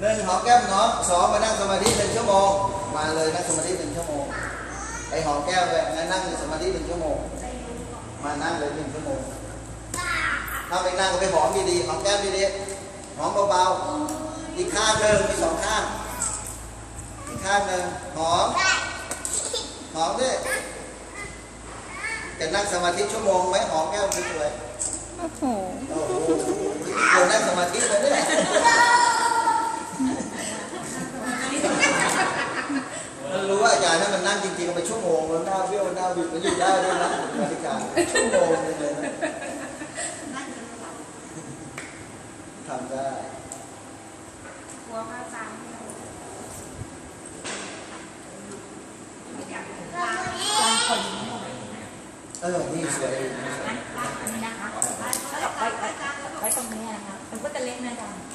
หนึ่งหอมแก้มน้องสองมานั่งสมาธิหนึ่งชั่วโมง มาเลยนั่งสมาธิหนึ่งชั่วโมงไอหอมแก้มเลยงั้นนั่งสมาธิหนึ่งชั่วโมง มานั่งเลยหนึ่งชั่วโมง ถ้าไม่นั่งก็ไปหอมดีๆหอมแก้มดีๆหอมเบาๆอีกข้างหนึ่งมีสองข้างอีกข้างหนึ่งหอมหอมดิจะนั่งสมาธิชั่วโมงไหมหอมแก้มสวยโอ้โหๆโอ้โหควรนั่งสมาธิเลย ว่าอาจารย์ถ้ามันนั่งจริงๆมันไปชั่วโมงแล้วหน้าเบี้ยวหน้าบิดมันยู่ได้ด้วยนะนาฬิกาชั่วโมงเลยนะทำได้กลัวพระอาจารย์เอาไม่อยนลางลางคนนี้หน่อยเออนี่สวยนะลางนี้นะคะแล้วก็ไปไว้ไว้ตรงนี้นะคะ มันก็จะเล็กนะจารย์